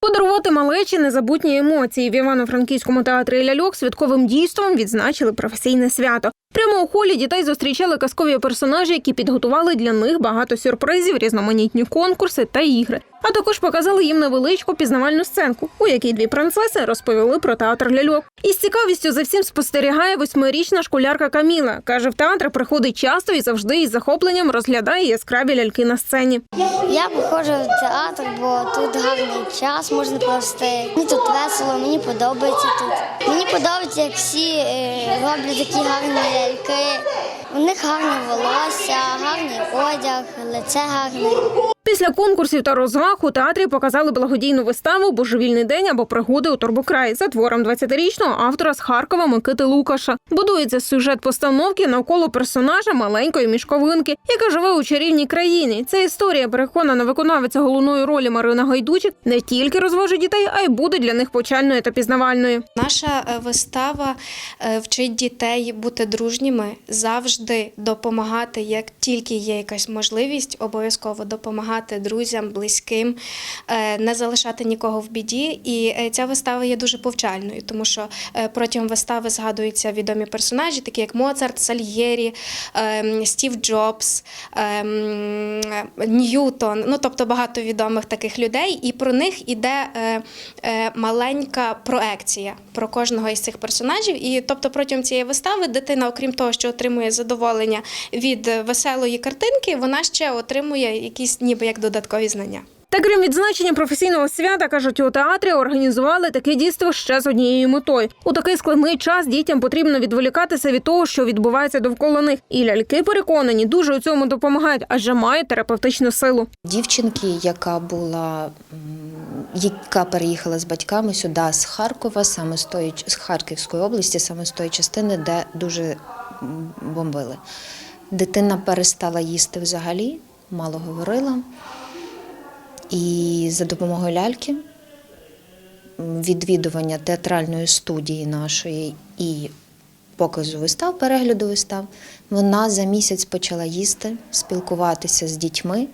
Подарувати малечі незабутні емоції в Івано-Франківському театрі ляльок святковим дійством відзначили професійне свято. Прямо у холі дітей зустрічали казкові персонажі, які підготували для них багато сюрпризів, різноманітні конкурси та ігри. А також показали їм невеличку пізнавальну сценку, у якій дві принцеси розповіли про театр ляльок. Із цікавістю за всім спостерігає восьмирічна школярка Каміла. каже, в театр приходить часто і завжди із захопленням розглядає яскраві ляльки на сцені. Я приходжу в театр, бо тут гарний час можна провести. Мені тут весело, мені подобається тут. Мені подобається, як всі е, роблять такі гарні ляльки. У них гарне волосся, гарний одяг, лице гарне. Після конкурсів та розваг у театрі показали благодійну виставу Божевільний день або пригоди у Турбокраї за твором 20-річного автора з Харкова Микити Лукаша. Будується сюжет постановки навколо персонажа маленької мішковинки, яка живе у чарівній країні. Ця історія, переконана виконавиця головної ролі Марина Гайдучик, не тільки розвоже дітей, а й буде для них почальною та пізнавальною. Наша е, вистава е, вчить дітей бути дружніми, завжди допомагати, як тільки є якась можливість, обов'язково допомагати друзям, близьким, е, не залишати нікого в біді. І е, ця вистава є дуже повчальною, тому що е, протягом вистави згадуються відомі персонажі, такі як Моцарт, Сальєрі, ем, Стів Джобс, ем, Ньютон, ну тобто багато відомих таких людей, і про них іде маленька проекція про кожного із цих персонажів. І тобто протягом цієї вистави дитина, окрім того, що отримує задоволення від веселої картинки, вона ще отримує якісь ніби як додаткові знання. Та крім відзначення професійного свята, кажуть, у театрі організували таке дійство ще з однією метою. У такий складний час дітям потрібно відволікатися від того, що відбувається довкола них. І ляльки переконані дуже у цьому допомагають, адже мають терапевтичну силу. Дівчинки, яка була, яка переїхала з батьками сюди з Харкова, саме з тої з Харківської області, саме з тої частини, де дуже бомбили. Дитина перестала їсти взагалі, мало говорила. І за допомогою ляльки, відвідування театральної студії нашої і показу вистав, перегляду вистав, вона за місяць почала їсти, спілкуватися з дітьми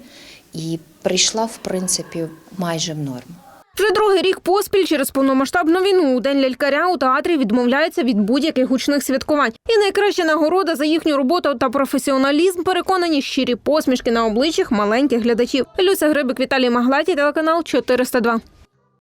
і прийшла, в принципі, майже в норму. Вже другий рік поспіль через повномасштабну війну у день лялькаря у театрі відмовляються від будь-яких гучних святкувань. І найкраща нагорода за їхню роботу та професіоналізм переконані щирі посмішки на обличчях маленьких глядачів. Люся Грибик, Віталій Маглаті, телеканал 402.